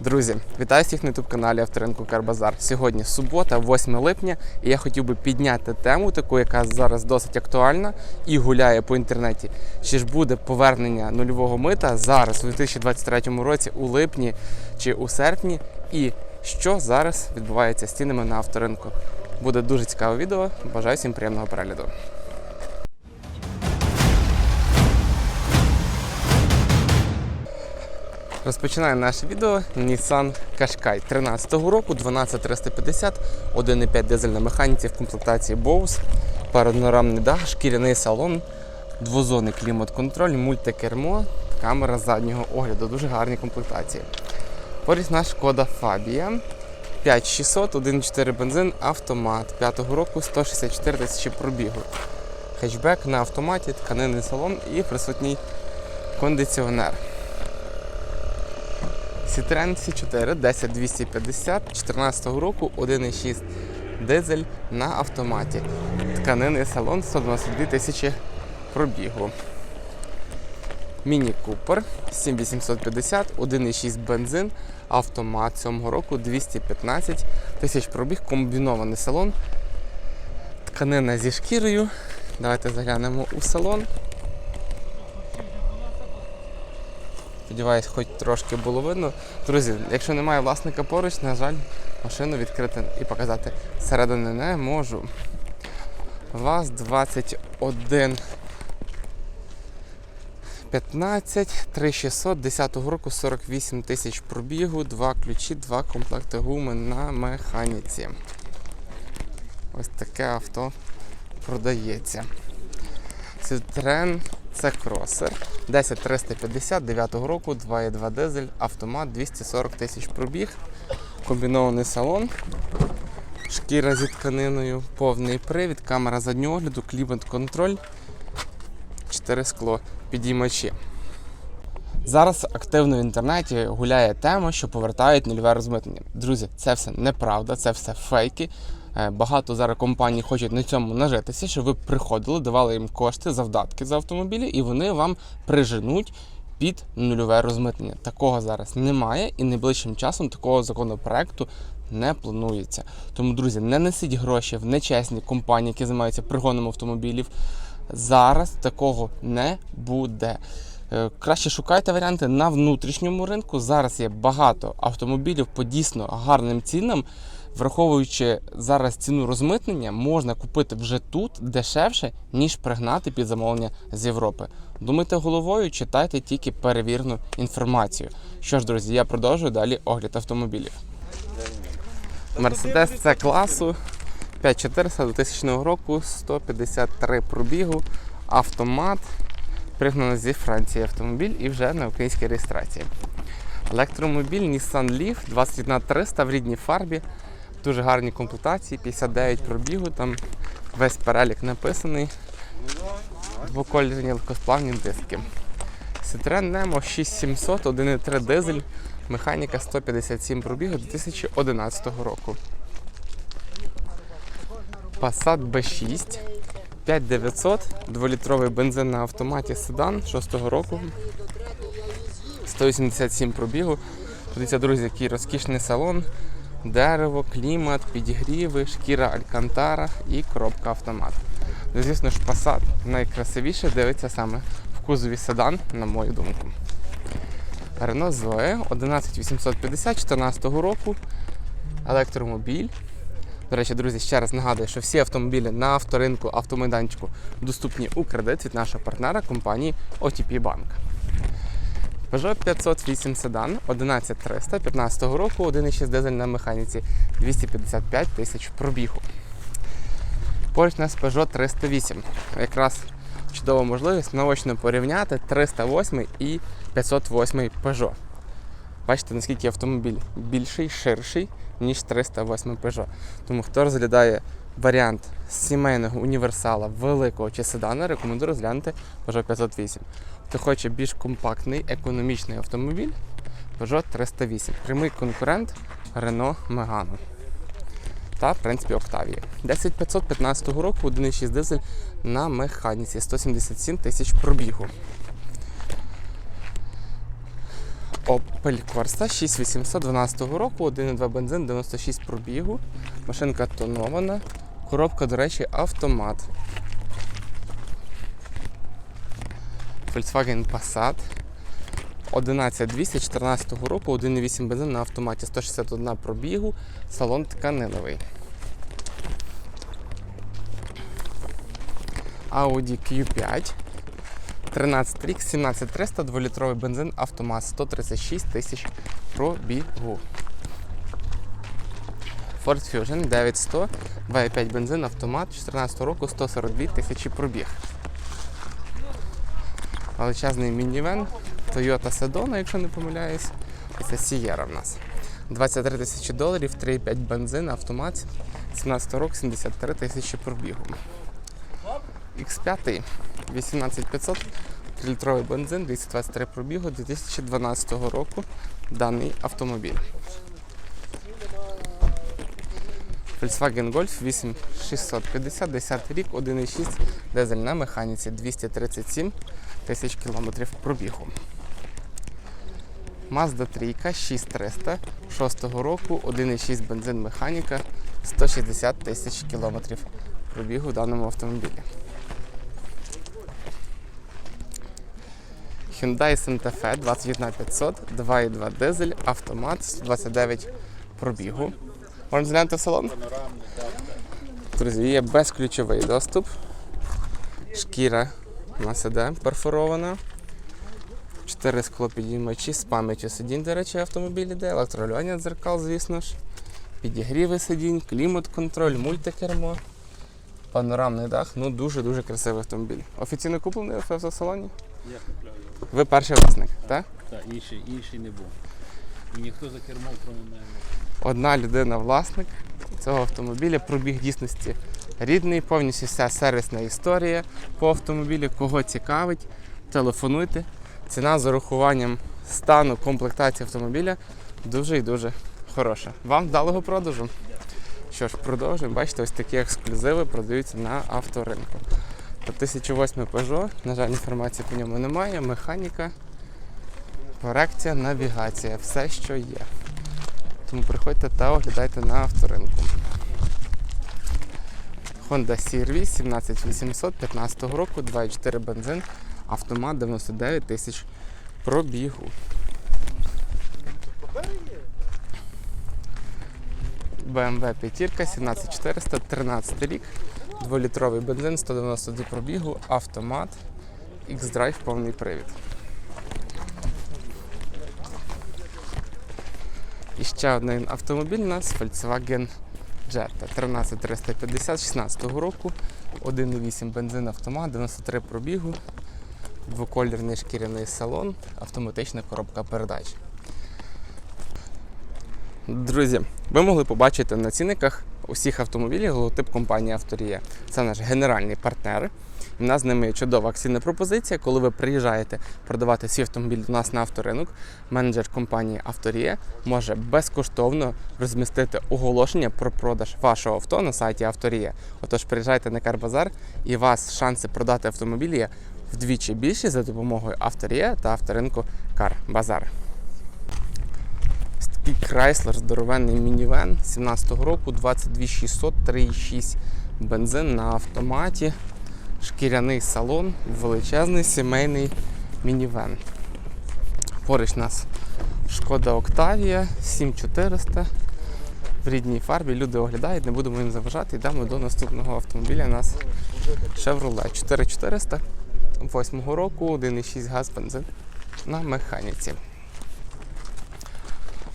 Друзі, вітаю всіх на youtube каналі Авторинку Карбазар. Сьогодні субота, 8 липня, і я хотів би підняти тему, таку, яка зараз досить актуальна і гуляє по інтернеті. Чи ж буде повернення нульового мита зараз у 2023 році, у липні чи у серпні, і що зараз відбувається з цінами на авторинку. Буде дуже цікаве відео. Бажаю всім приємного перегляду. Розпочинаємо наше відео Nissan Qashqai 13-го року, 12350, 1,5 дизель на механіці в комплектації Bose, панорамний дах, шкіряний салон, двозонний клімат-контроль, мультикермо, камера заднього огляду, дуже гарні комплектації. Поряд наш шкода Fabia 5600, 1,4 бензин, автомат 5-го року, 164 тисячі пробігу. Хетчбек на автоматі, тканинний салон і присутній кондиціонер. Citroen C4 10250 14 року 1,6 дизель на автоматі. Тканинний салон 192 тисячі пробігу. Міні Купер 7850, 1,6 бензин, автомат 7 року 215 тисяч пробіг, комбінований салон. Тканина зі шкірою. Давайте заглянемо у салон. Сподіваюсь, хоч трошки було видно. Друзі, якщо немає власника поруч, на жаль, машину відкрити і показати зсередини не можу. ВАЗ 21 15 3600 10 року 48 тисяч пробігу, два ключі, два комплекти гуми на механіці. Ось таке авто продається. Citroen це кросер 10350 9 року, 2,2 дизель, автомат 240 тисяч пробіг, комбінований салон, шкіра зі тканиною, повний привід, камера заднього огляду, клімат-контроль, 4 скло, підіймачі. Зараз активно в інтернеті гуляє тема, що повертають нульове розмитнення. Друзі, це все неправда, це все фейки. Е, Багато зараз компаній хочуть на цьому нажитися, щоб ви приходили, давали їм кошти, завдатки за автомобілі, і вони вам приженуть під нульове розмитнення. Такого зараз немає, і найближчим часом такого законопроекту не планується. Тому, друзі, не несіть гроші в нечесні компанії, які займаються пригоном автомобілів. Зараз такого не буде. Е, Краще шукайте варіанти на внутрішньому ринку. Зараз є багато автомобілів по дійсно гарним цінам. Враховуючи зараз ціну розмитнення, можна купити вже тут дешевше, ніж пригнати під замовлення з Європи. Думайте головою, читайте тільки перевірену інформацію. Що ж, друзі, я продовжую далі огляд автомобілів. Мерседес С класу 5400 2000 року, 153 пробігу, автомат. Пригнано зі Франції автомобіль і вже на українській реєстрації. Електромобіль Nissan Leaf 21300 в рідній фарбі. Дуже гарні комплектації, 59 пробігу, там весь перелік написаний. Двокольорні легкосплавні диски. Citroen Nemo 6700, 1,3 дизель, механіка 157 пробігу 2011 року. Passat B6 5900, 2-літровий бензин на автоматі седан 6-го року. 187 пробігу. Подивіться, друзі, який розкішний салон, дерево, клімат, підігріви, шкіра Алькантара і коробка автомат. Ну, Звісно ж, Passat найкрасивіше дивиться саме в кузові седан, на мою думку. Renault Zoe 11850 14 року. Електромобіль. До речі, друзі, ще раз нагадую, що всі автомобілі на авторинку, автомайданчику доступні у кредит від нашого партнера компанії OTP Bank. Peugeot 508 седан 11300 15 року, 1,6 дизель на механіці 255 тисяч пробігу. Поруч у нас Peugeot 308. Якраз чудова можливість наочно порівняти 308 і 508 Peugeot. Бачите, наскільки автомобіль більший, ширший, ніж 308 Peugeot. Тому хто розглядає варіант сімейного універсала великого чи седана, рекомендую розглянути Peugeot 508. Хто хоче більш компактний, економічний автомобіль, Peugeot 308. Прямий конкурент Renault Megane. Та, в принципі, Octavia. 10515 року, 1,6 дизель на механіці, 177 тисяч пробігу. Opel Corsa 6812 року, 1,2 бензин, 96 пробігу. Машинка тонована. Коробка, до речі, автомат. Volkswagen Passat 11214 року, 1,8 бензин на автоматі, 161 пробігу, салон тканиновий. Audi Q5 13 рік, 17300, 2-літровий бензин, автомат, 136 тисяч пробігу. Ford Fusion 9100, 2,5 бензин, автомат, 14 року, 142 тисячі пробіг. Величезний мінівен, Toyota Sedona, якщо не помиляюсь. Це Sierra в нас. 23 тисячі доларів, 3,5 бензин, автомат, 17 рок, 73 тисячі пробігу. X5 18500, 3-літровий бензин, 223 пробігу 2012 року даний автомобіль. Volkswagen Golf 8650, 10 рік, 1,6 дизель на механіці, 237 тисяч кілометрів пробігу. Mazda 3 6300, 6 року, 1,6 бензин механіка, 160 тисяч кілометрів пробігу в даному автомобілі. Hyundai Santa Fe 21500, 2,2 дизель, автомат, 129 пробігу. Можна зглянути в салон? Друзі, є безключовий доступ. Шкіра у нас іде перфорована. Чотири склопідіймачі з пам'яттю сидінь, до речі, автомобіль іде, електролювання дзеркал, звісно ж. Підігріви сидінь, клімат-контроль, мультикермо, панорамний дах. Ну дуже-дуже красивий автомобіль. Офіційно куплений в автосалоні? Я купляв його. Ви перший власник, так? Та інший, інший не був. І ніхто за кермом, крім мене. Одна людина власник цього автомобіля, пробіг дійсності рідний, повністю вся сервісна історія по автомобілю. Кого цікавить, телефонуйте. Ціна з урахуванням стану комплектації автомобіля дуже і дуже хороша. Вам вдалого продажу. Що ж, продовжуємо. Бачите, ось такі ексклюзиви продаються на авторинку. По 1008 Peugeot, на жаль, інформації по ньому немає. Механіка, корекція, навігація, все, що є. Тому приходьте та оглядайте на авторинку. Honda CR-V 17800 15 року, 2,4 бензин, автомат 99 тисяч пробігу. BMW 5 17400, 13 рік, 2-літровий бензин, 192 пробігу, автомат, X-Drive повний привід. І ще один автомобіль у нас Volkswagen Jetta 13350 16 року, 1,8 бензин автомат, 93 пробігу, двоколірний шкіряний салон, автоматична коробка передач. Друзі, ви могли побачити на цінниках усіх автомобілів логотип компанії Авторія. Це наш генеральний партнер. У нас з ними є чудова акційна пропозиція. Коли ви приїжджаєте продавати свій автомобіль до нас на авторинок, менеджер компанії Авторія може безкоштовно розмістити оголошення про продаж вашого авто на сайті Авторія. Отож, приїжджайте на Карбазар і у вас шанси продати автомобіль є вдвічі більші за допомогою Авторія та авторинку Карбазар. Такий Chrysler здоровенний мінівен 17-го року, 22600, 3,6 бензин на автоматі, шкіряний салон, величезний сімейний мінівен. Поруч у нас Шкода Октавія 7400 в рідній фарбі. Люди оглядають, не будемо їм заважати. Йдемо до наступного автомобіля. У нас Chevrolet 4400 8 року, 1,6 газ бензин на механіці.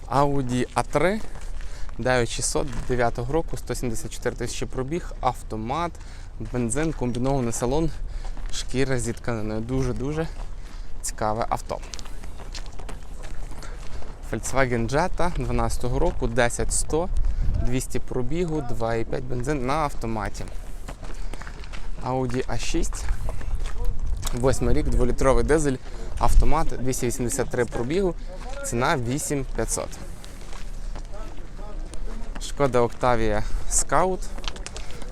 Audi A3 9600 9 року, 174 тисячі пробіг, автомат, бензин, комбінований салон, шкіра зі тканиною. Дуже-дуже цікаве авто. Volkswagen Jetta 12 року, 10100, 200 пробігу, 2,5 бензин на автоматі. Audi A6 8 рік, 2-літровий дизель, автомат, 283 пробігу, ціна 8500. Шкода Octavia Scout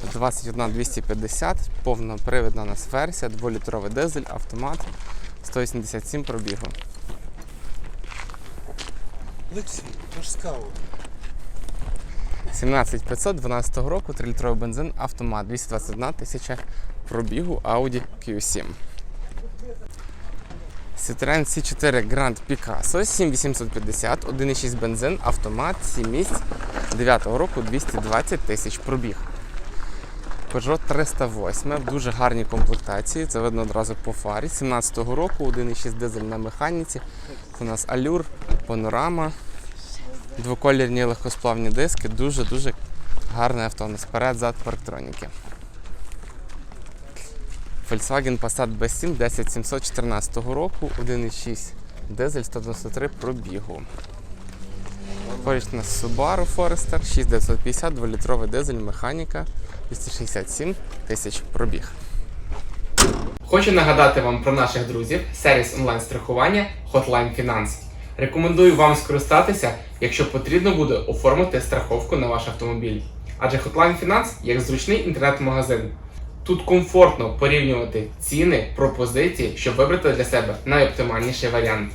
21250, повнопривідна нас версія, 2-літровий дизель, автомат, 187 пробігу. Олексій, то ж скаут. 17500 12 року, 3-літровий бензин, автомат, 221 тисяча пробігу Audi Q7. Citroen C4 Grand Picasso 7850, 1,6 бензин, автомат, 7 місць, 9-го року 220 тисяч пробіг. Peugeot 308 в дуже гарній комплектації, це видно одразу по фарі. 17-го року 1,6 дизель на механіці. У нас алюр, панорама, двоколірні легкосплавні диски, дуже-дуже гарне авто. Сперед, зад парктроніки. Volkswagen Passat B7 10714 року, 1,6 дизель 193 пробігу. Поруч у нас Subaru Forester 6950, 2-літровий дизель, механіка, 267 тисяч пробіг. Хочу нагадати вам про наших друзів, сервіс онлайн-страхування Hotline Finance. Рекомендую вам скористатися, якщо потрібно буде оформити страховку на ваш автомобіль. Адже Hotline Finance як зручний інтернет-магазин. Тут комфортно порівнювати ціни, пропозиції, щоб вибрати для себе найоптимальніший варіант.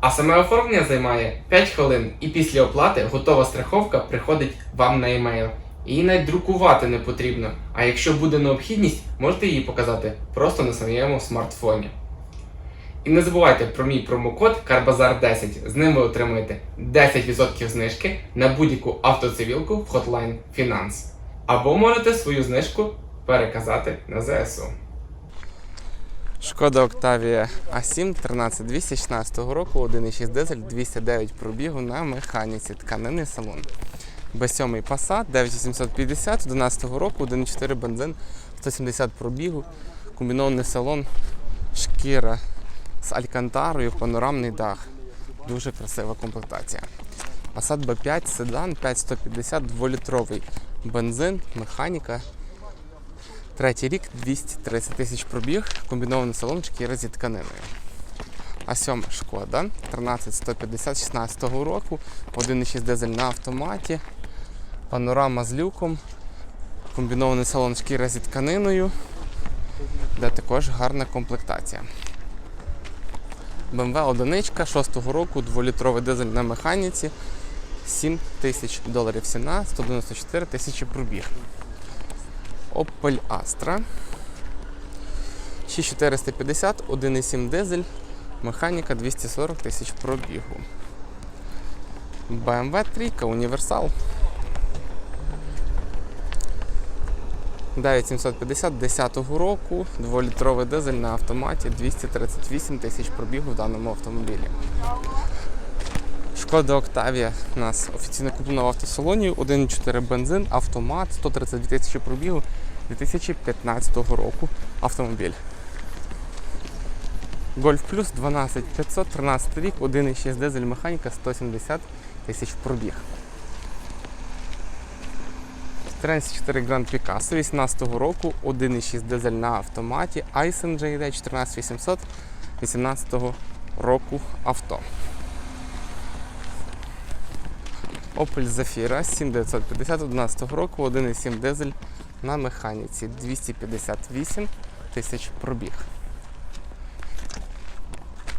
А саме оформлення займає 5 хвилин, і після оплати готова страховка приходить вам на емейл. Її навіть друкувати не потрібно, а якщо буде необхідність, можете її показати просто на своєму смартфоні. І не забувайте про мій промокод CARBAZAR10. З ним ви отримаєте 10% знижки на будь-яку автоцивілку в Hotline Finance. Або можете свою знижку переказати на ЗСУ. Шкода Octavia A7 13216 року, 1,6 дизель, 209 пробігу на механіці, тканинний салон. B7 Passat 9850 11 року, 1,4 бензин, 170 пробігу, комбінований салон, шкіра з алькантарою, панорамний дах. Дуже красива комплектація. Passat B5 седан 5150 2-літровий бензин, механіка. Третій рік 230 тисяч пробіг, комбінований салон шкіра зі тканиною. А сьома шкода 13150 16 року, 1,6 дизель на автоматі, панорама з люком, комбінований салон шкіра тканиною, де також гарна комплектація. BMW 1 6 року, 2-літровий дизель на механіці, 7 тисяч доларів ціна, 194 тисячі пробіг. Opel Astra 6450, 1,7 дизель, механіка 240 тисяч пробігу. BMW 3 універсал. 9750 10 року, 2-літровий дизель на автоматі, 238 тисяч пробігу в даному автомобілі. Шкода Octavia у нас офіційно куплена в автосалоні, 1,4 бензин, автомат, 132 тисячі пробігу 2015 року автомобіль. Golf Plus 12500, 13 рік, 1,6 дизель механіка, 170 тисяч пробіг. 34 Grand Picasso 18 року, 1,6 дизель на автоматі, Айсен JD 14800 18 року авто. Opel Zafira 7950 11 року, 1,7 дизель на механіці, 258 тисяч пробіг.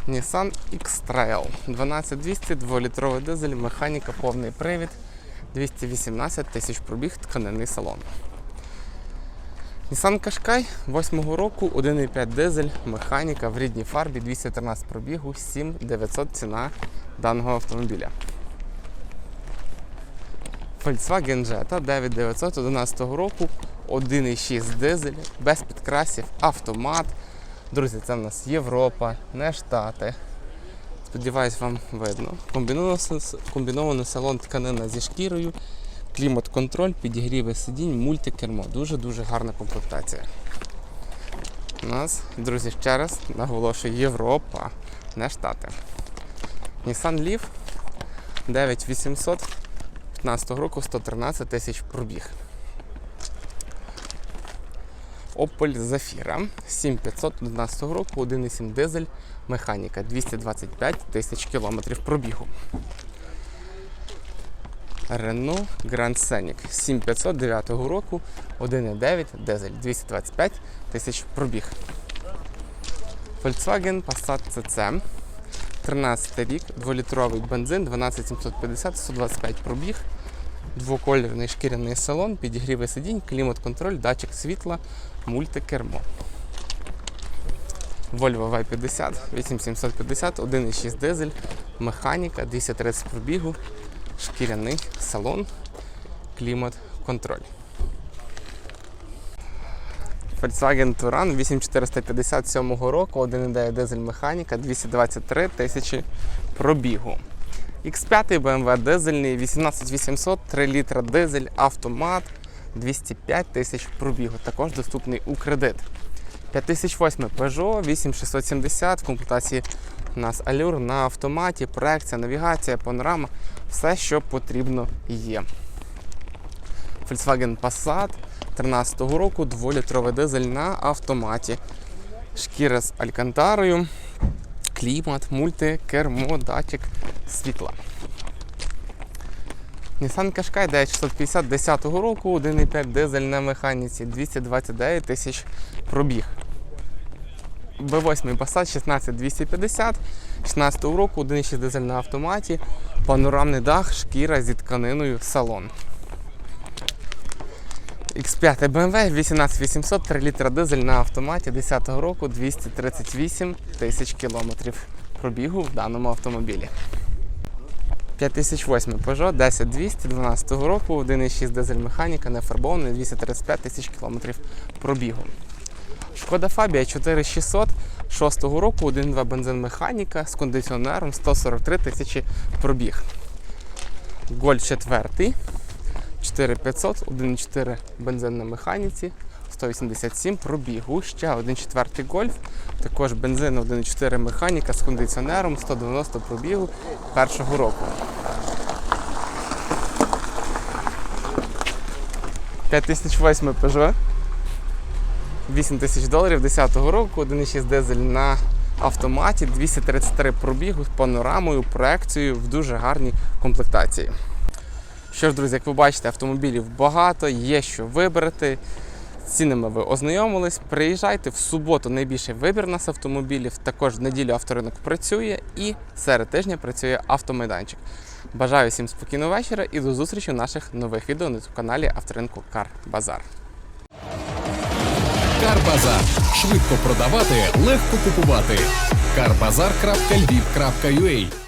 Nissan X-Trail 12200, 2-літровий дизель, механіка, повний привід, 218 тисяч пробіг, тканинний салон. Nissan Qashqai 8 року, 1,5 дизель, механіка в рідній фарбі, 213 пробігу, 7900 ціна даного автомобіля. Volkswagen Jetta 9911 року, 1,6 дизель, без підкрасів, автомат. Друзі, це в нас Європа, не Штати. Сподіваюсь, вам видно. Комбінований, салон тканина зі шкірою, клімат-контроль, підігріви сидінь, мультикермо. Дуже-дуже гарна комплектація. У нас, друзі, ще раз наголошую, Європа, не Штати. Nissan Leaf 9800 15 року 113 тисяч пробіг. Opel Zafira 7500 11 року, 1,7 дизель, механіка 225 тисяч кілометрів пробігу. Renault Grand Scenic 7500 9 року, 1,9 дизель, 225 тисяч пробіг. Volkswagen Passat CC 13 рік, 2-літровий бензин, 12750, 125 пробіг, двокольорний шкіряний салон, підігріве сидінь, клімат-контроль, датчик світла, мультикермо. Volvo V50, 8750, 1,6 дизель, механіка, 230 пробігу, шкіряний салон, клімат-контроль. Volkswagen Touran 8457 року, 1,9 дизель механіка, 223 тисячі пробігу. X5 BMW дизельний, 18800, 3 літра дизель, автомат, 205 тисяч пробігу. Також доступний у кредит. 5008 Peugeot 8670, в комплектації у нас Allure на автоматі, проекція, навігація, панорама, все, що потрібно є. Volkswagen Passat 13 року, 2-літровий дизель на автоматі. Шкіра з алькантарою, клімат, мульти, кермо, датчик світла. Nissan Qashqai 9650 10 року, 1,5 дизель на механіці, 229 тисяч пробіг. B8 Passat 16250, 16 року, 1,6 дизель на автоматі, панорамний дах, шкіра зі тканиною, салон. X5 BMW 18800, 3 літра дизель на автоматі 10 року, 238 тисяч кілометрів пробігу в даному автомобілі. 5008 Peugeot 10200 12 року, 1,6 дизель механіка, не фарбований, 235 тисяч кілометрів пробігу. Шкода Фабія 4600 6 року, 1,2 бензин механіка з кондиціонером 143 тисячі пробіг. Гольф 4 4500, 1,4 бензин на механіці, 187 пробігу. Ще 1,4 гольф, також бензин 1,4 механіка з кондиціонером, 190 пробігу першого року. 5008 Peugeot. 8 тисяч доларів 10-го року, 1,6 дизель на автоматі, 233 пробігу з панорамою, проекцією в дуже гарній комплектації. Що ж, друзі, як ви бачите, автомобілів багато, є що вибрати. З цінами ви ознайомились. Приїжджайте в суботу найбільший вибір нас автомобілів. Також в неділю авторинок працює і серед тижня працює автомайданчик. Бажаю всім спокійного вечора і до зустрічі в наших нових відео на каналі авторинку Кар Базар. Карбазар. Швидко продавати, легко купувати. Карбазар.львів.ua